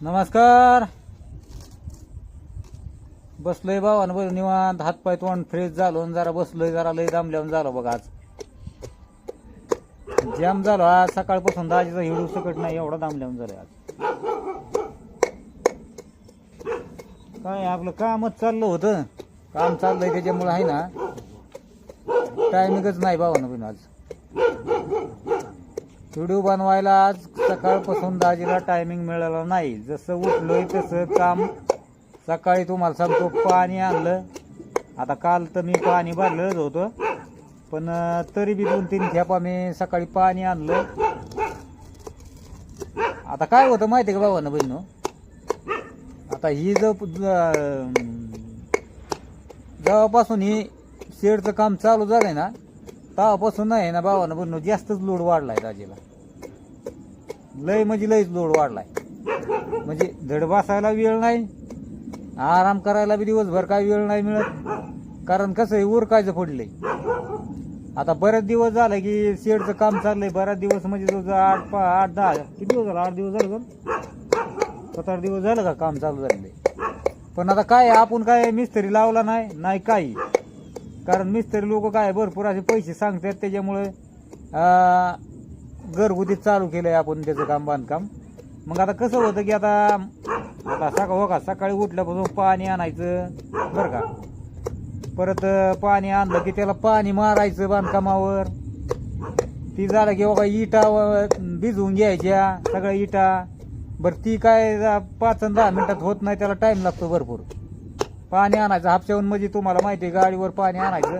नमस्कार. बसलोय भावानं बरं निवांत. हातपाय तोंड फ्रेश झालो आणि जरा बसलोय जरा लय दामल्यावर झालो बघा आज. जॅम झालो आज. सकाळपासून दाजीचा हिडू सकट नाही एवढा दामल्यावर झालोय आज. काय आपलं कामच चाललं होतं. काम चाललंय त्याच्यामुळे आहे ना. टायमिंगच नाही भावानं पण आज. व्हिडिओ बनवायला आज सकाळपासून दाजीला टायमिंग मिळाला नाही. जसं उठलोय तसं काम सकाळी तुम्हाला सांगतो पाणी आणलं. आता काल तर मी पाणी भरलंच होतं. पण तरी बी दोन तीन खेपा मी सकाळी पाणी आणलं. आता काय होतं माहिती आहे का भावानं बहिणू आता ही जो जेव्हापासून ही शेडचं काम चालू झालंय ना तेव्हापासून नाही ना भावानं बहिणं जास्तच लोड वाढलाय दाजीला. लय म्हणजे लयच लोड वाढलाय. म्हणजे धड बसायला वेळ नाही आराम करायला बी दिवसभर काय वेळ नाही मिळत. कारण कसं आहे उरकायचं पडलंय. आता बरेच दिवस झालं की शेडचं काम चाललंय बऱ्याच दिवस म्हणजे तुझं आठ पा आठ दहा किती दिवस झालं? आठ दिवस झालं का? सात आठ दिवस झालं का काम चालू झालेलं आहे. पण आता काय आहे, आपण काय मिस्त्री लावला नाही नाही काही. कारण मिस्त्री लोक काय भरपूर असे पैसे सांगतात त्याच्यामुळे घरगुती चालू केलंय आपण त्याचं काम बांधकाम. मग आता कसं होतं की आता आता सकाळ हो का सकाळी उठल्यापासून पाणी आणायचं बरं का. परत पाणी आणलं की त्याला पाणी मारायचं बांधकामावर. ती झालं की बघा इटा भिजवून घ्यायच्या सगळ्या इटा. बरं ती काय जा- पाच दहा मिनटात होत नाही त्याला टाईम लागतो भरपूर. पाणी आणायचं हापशाहून म्हणजे तुम्हाला माहिती आहे गाडीवर पाणी आणायचं.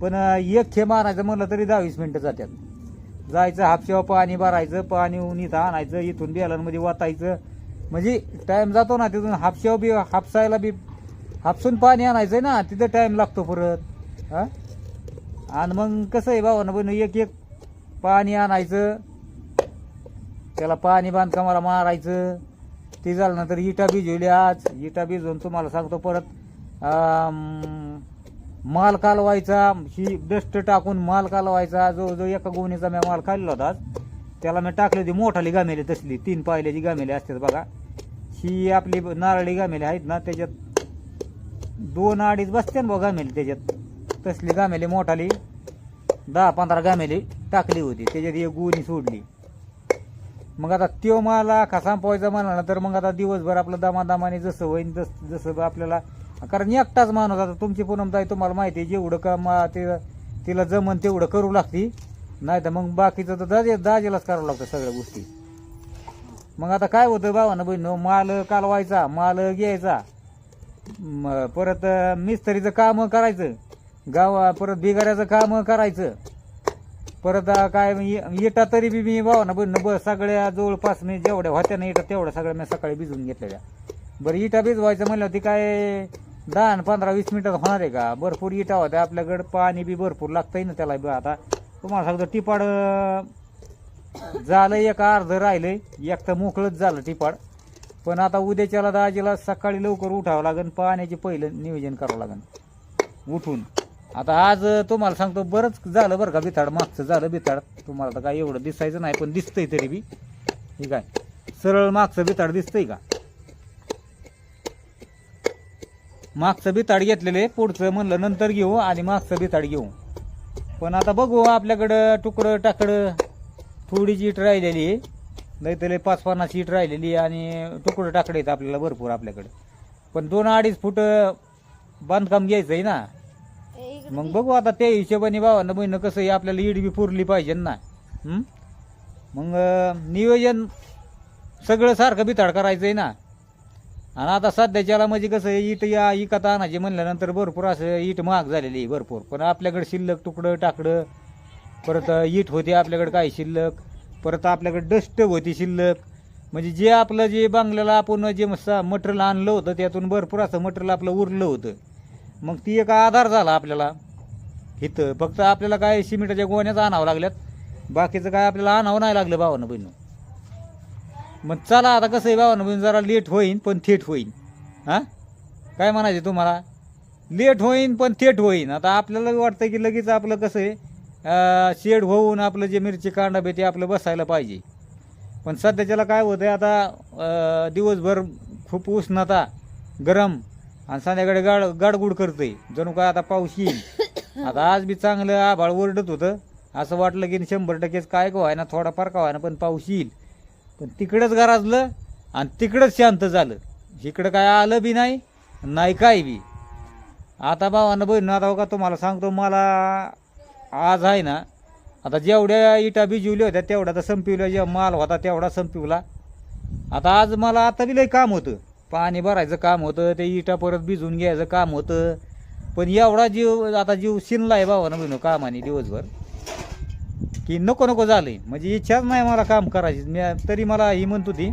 पण एक खेम आणायचं म्हणलं तरी दहा वीस मिनिटं जातात जायचं हापशेवा पाणी भरायचं पाणी ऊन इथं आणायचं इथून बेलांमध्ये वाटायचं म्हणजे टाईम जातो ना तिथून हापशेवा बी हापसायला बी हापसून पाणी आणायचं ना तिथं टाईम लागतो परत. हां? आणि मग कसं आहे भावानं बहिण एक एक पाणी आणायचं. त्याला पाणी बांधकामाला मारायचं. ते झालं नंतर इटा भिजवली आज. इटा भिजवून तुम्हाला सांगतो परत माल कालवायचा ही डस्ट टाकून माल कालवायचा. जवळजवळ एका गोणीचा मी माल काढला होता त्याला मी टाकली होती मोठाली गामेली तसली. तीन पायल्याची गामेली असतात बघा. ही आपली नारळी गामेली आहेत ना त्याच्यात दोन अडीच बसते ना बघा गामेली त्याच्यात. तसली गामेली मोठाली दहा पंधरा गामेली टाकली होती. त्याच्यात एक गुणी सोडली. मग आता त्यो मला का संपवायचा म्हणाला तर मग आता दिवसभर आपलं दमादमाने जसं होईन तसं जसं आपल्याला कारण एकटाच माणूस आता तुमची पूनमताई तुम्हाला माहिती आहे जेवढं काम ते तिला जमन तेवढं करू लागती. नाही तर मग बाकीचं तर दाजे दाजेलाच करावं लागतं सगळ्या गोष्टी. मग आता काय होतं भावानं बहिण? माल कालवायचा माल घ्यायचा. परत मिस्त्रीचं काम करायचं. गाव परत बिगाऱ्याचं काम करायचं. परत काय मग इटा तरी बी मी भावानं बहिण बस सगळ्या जवळपास मी जेवढ्या होत्या ना इटा तेवढ्या सगळ्या मी सकाळी भिजवून घेतलेल्या. बरं इटा भिजवायचं म्हणलं ती काय दहा आणि पंधरा वीस मिनिटात होणार आहे का? भरपूर इटा होत्या. आपल्याकडं पाणी बी भरपूर लागतंय ना त्याला बी आता. तुम्हाला सांगतो टिपाड झालं एक अर्ध राहिलंय. एक तर मोकळंच झालं टिपाड. पण आता उद्याच्याला दाजीला सकाळी लवकर उठावं लागेल पाण्याचे पहिलं नियोजन करावं लागेल उठून. आता आज तुम्हाला सांगतो बरंच झालं बरं का बिथाड. मागचं झालं बिथाड. तुम्हाला तर काय एवढं दिसायचं नाही पण दिसतंय तरी बी. ठीक आहे सरळ मागचं बिथाड दिसतंय का? मागचं बिताड घेतलेले पुढचं म्हणलं नंतर घेऊ आणि मागचं बिताड घेऊ. पण आता बघू आपल्याकडं तुकडं टाकडं थोडी जीट राहिलेली आहे. नाही तर पाच पन्नास सीट राहिलेली आणि तुकडं टाकडे आहेत आपल्याला भरपूर आपल्याकडे. पण दोन अडीच फूट बांधकाम घ्यायचं आहे ना. मग बघू आता त्या हिशोबाने भावानं बहिणं कसं आहे आपल्याला ईड बी पुरली पाहिजे ना. मग नियोजन सगळं सारखं बिताड करायचं आहे ना. आणि आता सध्याच्याला म्हणजे कसं आहे इट या इकत आणायचे म्हणल्यानंतर भरपूर असं इट महाग झालेली आहे भरपूर. पण आपल्याकडे शिल्लक तुकडं टाकडं परत इट होती आपल्याकडे काही शिल्लक परत आपल्याकडे डस्ट होती शिल्लक. म्हणजे जे आपलं जे बांगल्याला आपण जे मटेरियल आणलं होतं त्यातून भरपूर असं मटेरियल आपलं उरलं होतं. मग ती एक आधार झाला आपल्याला. इथं फक्त आपल्याला काय सिमेंटाच्या गोण्याच आणावं लागल्यात. बाकीचं काय आपल्याला आणावं नाही लागलं भावानं बहिणं. मग चला आता कसं आहे बाबा म्हणजे जरा लेट होईन पण थेट होईन. हां? काय म्हणायचे तुम्हाला? लेट होईन पण थेट होईन. आता आपल्याला वाटतं की लगेच आपलं कसं आहे शेड होऊन आपलं जे मिरची कांडा ते आपलं बसायला पाहिजे. पण सध्याच्याला काय होतं आहे आता दिवसभर खूप उष्णता गरम आणि संध्याकाळी गाड गाडगुड करतंय. जणू काय आता पाऊस येईल आता आज बी चांगलं आभाळ ओरडत होतं. असं वाटलं की शंभर टक्केच काय का व्हायना थोडाफार का व्हायना पण पाऊस येईल. पण तिकडंच गराजलं आणि तिकडंच शांत झालं. इकडं काय आलं बी नाही नाही काय बी. आता भावानं बहीण आता हो का तुम्हाला सांगतो मला आज आहे ना आता जेवढ्या इटा भिजवल्या होत्या तेवढ्या तर संपिवल्या जेव्हा माल होता तेवढा संपिवला. आता आज मला आता बी लई काम होतं. पाणी भरायचं काम होतं ते इटा परत भिजवून घ्यायचं काम होतं. पण एवढा जीव आता जीव शिनला आहे भावानं बहिण कामाने दिवसभर. की नको नको झालंय. म्हणजे इच्छाच नाही मला काम करायची. मी तरी मला ही म्हणत होती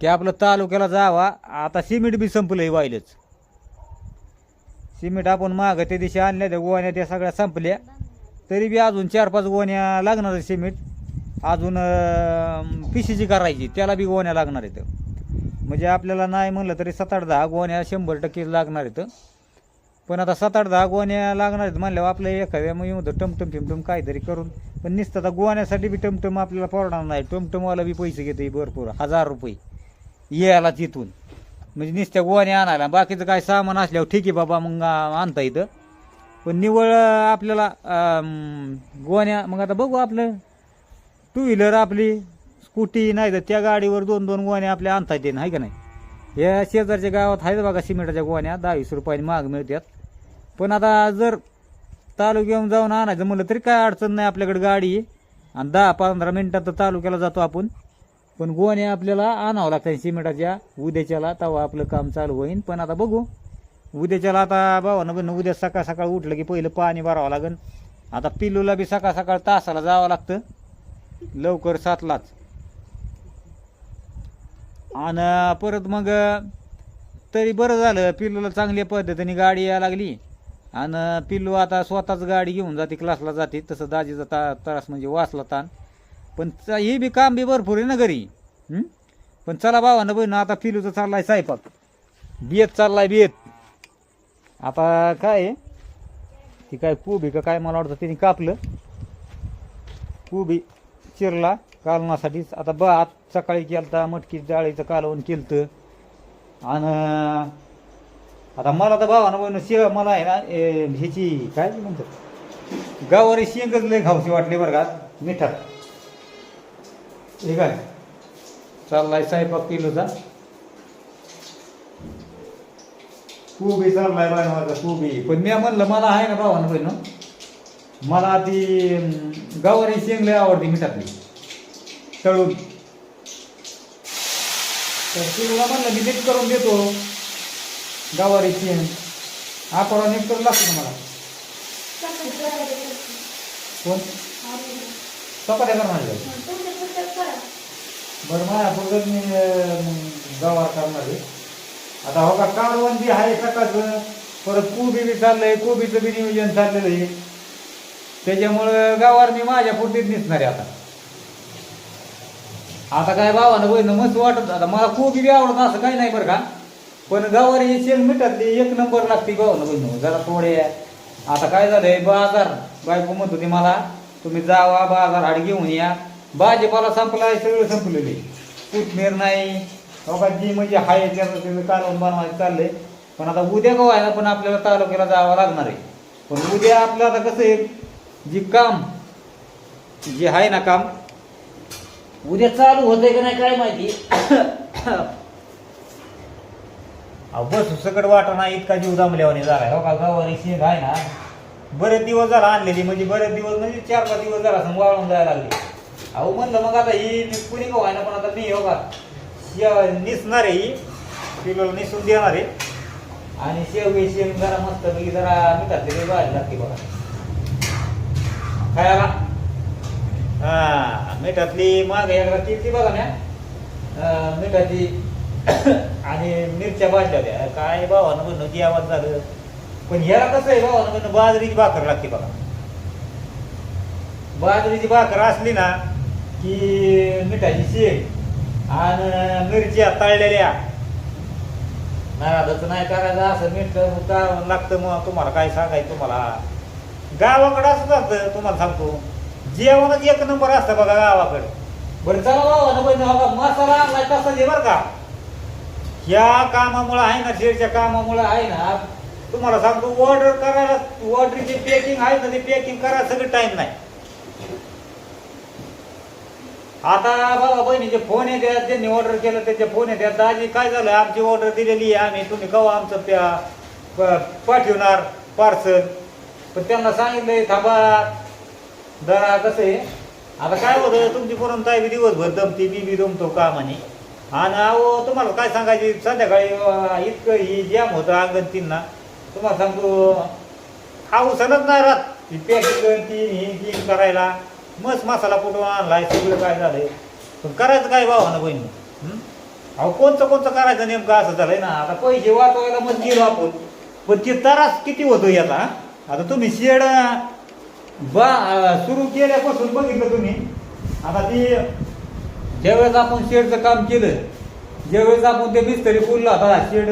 की आपलं तालुक्याला जावा. आता सिमेंट बी संपलंय वाईलच सिमेंट आपण माग त्या दिवशी आणल्या त्या गोण्या त्या सगळ्या संपल्या. तरी बी अजून चार पाच गोण्या लागणार आहे सिमेंट. अजून पिशीची करायची. त्याला बी गोण्या लागणार आहेत. म्हणजे आपल्याला नाही म्हणलं तरी सात आठ दहा गोण्या शंभर टक्के लागणार आहेत. पण आता सात आठ दहा गोण्या लागणार आहेत. म्हणल्यावर आपल्या एखाद्या मग येऊन टमटम फिमटम काहीतरी करून. पण नुसतं आता गोण्यासाठी बी टमटम आपल्याला परवडणार नाही. टमटमवाला बी पैसे घेते भरपूर. हजार रुपये. यायला तिथून. म्हणजे नुसत्या गोण्या आणायला. बाकीचं काय सामान असल्यावर ठीक आहे बाबा मग आणता येतं. पण निवळ आपल्याला गोण्या मग आता बघू आपलं. टू व्हीलर आपली स्कूटी नाही तर त्या गाडीवर दोन दोन गोण्या आपल्या आणता येते आहे का नाही? या शेजारच्या गावात आहेत बघा सिमेंटाच्या गोण्या. दहा वीस रुपयाने महाग मिळतात. पण आता जर तालुक्याहून जाऊन आणायचं म्हणलं तरी काय अडचण नाही आपल्याकडे गाडी. आहे आणि दहा पंधरा मिनटात तर तालुक्याला जातो आपण. पण गोण्या आपल्याला आणावं लागतात सिमेंटाच्या. उद्याच्याला तेव्हा आपलं काम चालू होईल पण आता बघू. उद्याच्याला आता भावानं पण उद्या सकाळ सकाळ उठलं की पहिलं पाणी भरावं लागेल आता पिल्लूला बी सकाळ सकाळ तासाला जावं लागतं. लवकर सातलाच. आणि परत मग तरी बरं झालं पिल्लूला चांगल्या पद्धतीने गाडी यायला लागली. आणि पिल्लू आता स्वतःच गाडी घेऊन जाते क्लासला जाते. तसं दाजीचा ता त्रास म्हणजे वाचला ताण. पण हे बी काम बी भरपूर आहे ना घरी. पण चला भावानं बहिण आता पिल्लूचं चाललाय सायपाक बियत चाललाय बियत आता काय आहे? ती काय कुबी का काय मला वाटतं तिने कापलं. कुबी चिरला. कालवणासाठीच आता बा आज सकाळी केलता मटकी डाळीचं कालवण केलं आणि आता मला तर भावानं बहिण शे मला आहे ना ए, ह्याची काय म्हणतात? गावारी शेंगच लय खाऊशी वाटली बरं का मिठात ठीक आहे चाललाय साईबाप किलोचा कोबी चाललाय बनवायचा कोबी पण मी म्हणलं मला आहे ना भावानं बहिण मला ती गावारी शेंग लय आवडते मिठातली. तळून तर तुला म्हणलं मी नीट करून देतो. गावारी शेंग आपण नीट करून लागतो मला. कोण? चपात्या करणार बरं माझ्या बघत मी अं, गवार करणार आहे. आता हो का कालवण आहे सकाळचं. परत कोबी बी चाललंय कोबीचं बी नियोजन चाललेलं आहे. त्याच्यामुळं गावावर मी माझ्या पुरतीच दिसणार आहे आता. आता काय भावानं बहिण मस्त वाटत आता मला कोबी बी आवडत असं काही नाही बरं का. पण गावावर ही शेंग मिठातली एक नंबर लागते भावानं बहिण जरा थोडे आता काय झालंय बाजार बायको म्हणत होती मला तुम्ही जावा बाजार हाड घेऊन या. भाजीपाला संपलाय सगळं संपलेले कोथमीर नाही. का जी म्हणजे हाय त्याचं त्याचं कालवण बनवायचं चाललंय. पण आता उद्या का व्हायला पण आपल्याला तालुक्याला जावं लागणार आहे. पण उद्या आपलं आता कसं आहे जी काम जे आहे ना काम उद्या चालू होतंय का नाही काय माहिती? अहो बस सकट वाटा इतका जीव जमल्यावाने झालाय. हो का गावारी शेंग आहे ना बरेच दिवस झाला आणलेली म्हणजे बरेच दिवस म्हणजे चार पाच दिवस झाला असं वाळून जायला लागले. अहो म्हणलं मग आता ही मी कुणी का व्हायना पण आता मी हो का निसणार आहे ही. पिलोला निसून देणार आहे. आणि शेवगी शेंग जरा मस्त पैकी जरा मिठातली भाजी लागते बघा. खायला? हा मिठातली माग एकदा केली बघा ना. मिठाची आणि मिरच्या भाजल्या होत्या. काय भावानं म्हणणं जेवण झालं. पण ह्याला कसं आहे भावानं म्हणणं बाजरीची भाकर लागते बघा. बाजरीची भाकर असली ना की मिठाची शेंग आणि मिरच्या तळलेल्या. नाराजाचं नाही करायचं असं मीठ करावं लागतं मग. तुम्हाला काय सांगायचं तुम्हाला? गावाकडं असं असतं तुम्हाला सांगतो. जेवणच एक नंबर असतं बघा गावाकडं. बरं चला बाबा ना बहिणी मसाला आणलाय तसा दे बरं का. या कामामुळे आहे ना शेरच्या कामामुळे आहे ना तुम्हाला सांगतो ऑर्डर करायला ऑर्डरची पॅकिंग आहे ना ते पॅकिंग करायला सगळं टाइम नाही. आता बाबा बहिणीचे फोन येतात ज्यांनी ऑर्डर केलं त्याचे फोन येतात दाजी काय झालं? आमची ऑर्डर दिलेली आहे आम्ही. तुम्ही कवा आमचं त्या पाठवणार पार्सल पण त्यांना सांगितलंय थांबा. जरा कसं आहे? आता काय होतं तुमची परंतु बी दिवसभर दमते मी बी दमतो म्हणे. आणि अहो तुम्हाला काय सांगायची संध्याकाळी इतकं ही जॅम होतं अंगण तीनना तुम्हाला सांगतो खाऊ हाऊसनच नाही राहत. ती पॅकिंग तीन ही तीन करायला. मस्त मसाला कुठून आणलाय सगळं काय झालंय? पण करायचं काय भावानं बहिणी? अहो कोणतं कोणतं करायचं नेमकं असं झालंय ना? आता पैसे वाचवायला मग गेलो आपण. पण ते त्रास किती होतो याचा आता तुम्ही शेड बा सुरू केल्यापासून बघितलं तुम्ही. आता ती ज्यावेळेस आपण शेडचं काम केलं ज्यावेळेस आपण ते मिस्त्री फुलला होता शेड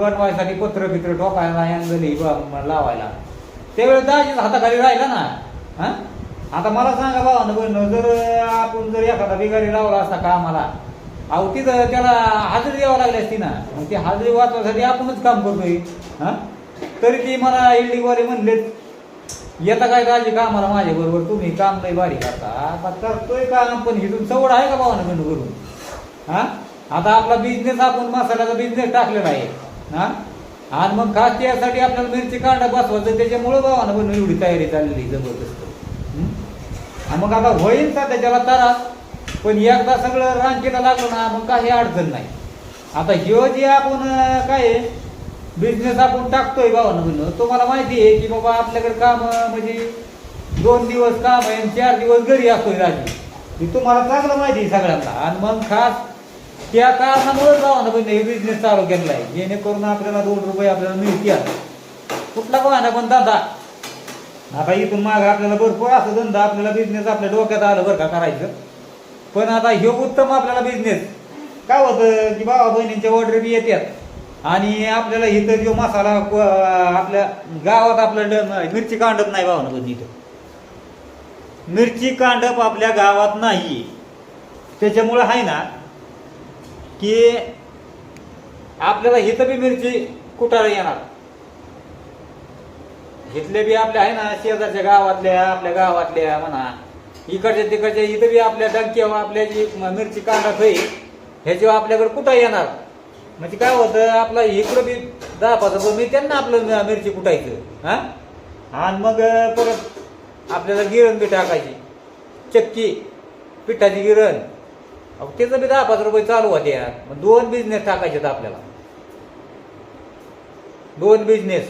बनवायसाठी पत्र बित्र टोकायला अँगली लावायला. त्यावेळेस दाजीच हाताखाली राहिला ना. हां? आता मला सांगा बाबा ना बहिण जर आपण जर एखादा बिगारी लावला असता कामाला अहो तिथं त्याला हाजरी द्यावं लागली असती ना. मग ती हाजरी वाचवायसाठी आपणच काम करतोय. हा? तरी ती मला इल्डिंगवाले म्हणलेत येता काय दाजी कामाला माझ्या बरोबर? तुम्ही काम लय भारी करता. आता करतोय काम पण हिथून सवड आहे का भावानं बंड करून हा? आता आपला बिझनेस आपण मसाल्याचा बिझनेस टाकलेला आहे हा? आणि मग खास त्यासाठी आपल्याला मिरची कांडा बसवायचं त्याच्यामुळं भावानं बनवून एवढी तयारी चाललेली जबरदस्त. आणि मग आता होईल का त्याच्याला तरास पण एकदा सगळं रांगेला लागलं ना मग काही अडचण नाही. आता ह्यो जे आपण काय बिझनेस आपण टाकतोय भावानं म्हणलं तुम्हाला माहिती आहे की बाबा आपल्याकडे काम म्हणजे दोन दिवस काम आहे आणि चार दिवस घरी असतोय राजी हे तुम्हाला चांगलं माहिती आहे सगळ्यांना. आणि मग खास त्या कारणामुळे भावानं म्हणजे हे बिझनेस चालू केलेला आहे. जेणेकरून आपल्याला दोन रुपये आपल्याला मिळतील. कुठला भावाना पण धंदा? आता इथून माग आपल्याला भरपूर असं धंदा आपल्याला बिझनेस आपल्या डोक्यात आलं बरं का करायचं. पण आता हे उत्तम आपल्याला बिझनेस काय होतं की भावा बहिणींच्या ऑर्डर बी येतात आणि आपल्याला इथं जो मसाला आपल्या गावात आपलं मिरची कांडप नाही भावना पण इथं. मिरची कांडप आपल्या गावात नाही. त्याच्यामुळं आहे ना की आपल्याला इथं बी मिरची कुठाला येणार? इथले बी आपल्या आहे ना शेजारच्या गावातल्या आपल्या गावातल्या म्हणा इकडच्या तिकडच्या इथं बी आपल्या डंक्यावर आपल्या जी मिरची कांडप होई ह्याच्यावर आपल्याकडे कुठं येणार? म्हणजे काय होतं आपला इकडं बी दहा पाच रुपये मी त्यांना आपलं मिरची कुटायचं हा? आणि मग परत आपल्याला गिरण बी टाकायची चक्की पिठाची गिरण. अहो त्याचं बी दहा पाच रुपये चालू होते यार. मग दोन बिझनेस टाकायचे आपल्याला. दोन बिझनेस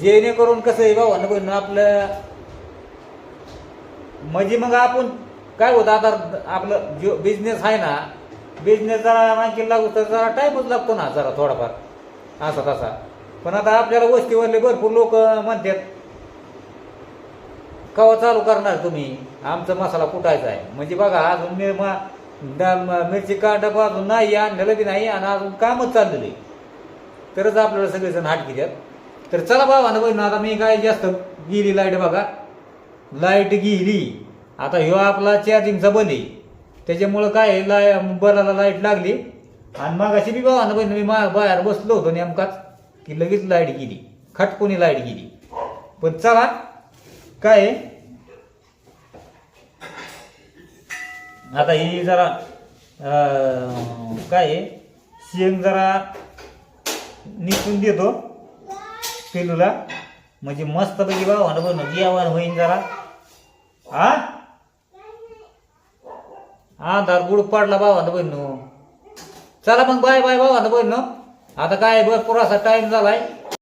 जेणेकरून कसं आहे बाबा बहिण आपलं म्हणजे मग आपण काय होतं आता आपलं जो बिझनेस आहे ना बिझनेस जरा आणखी लागू तर जरा टाईमच लागतो ना जरा थोडाफार. असा तसा. पण आता आपल्याला वस्तीवरले भरपूर लोक म्हणतात कवा चालू करणार तुम्ही? आमचा मसाला कुटायचा आहे? म्हणजे बघा अजून मी ड- मिरची कांडा अजून नाही आणलेलं बी नाही आणि अजून कामच चाललेलं आहे. तरच आपल्याला सगळेजण हाट घेतात तर चला बाबा ना बहिण आता मी काय जास्त गेली लाइट बघा. लाइट गेली. आता ह्यो आपला चार्जिंगचा बंद आहे. त्याच्यामुळं काय आहे, लाय बराला लाइट लागली. आणि मग अशी बी बाबा ना मी मा बाहेर बसलो होतो नेमकाच की लगेच लाइट गेली. खटकोनी लाइट गेली. पण चला काय आहे, आता ही जरा काय आहे, शेंग जरा निसून देतो पेलूला. म्हणजे मस्त पैकी भावानं बनव जेवण होईन जरा. हा हा दारगुड पडला भावानं बहिण चला मग बाय बाय भावानं बहिण आता काय भरपूर असा टाइम झालाय.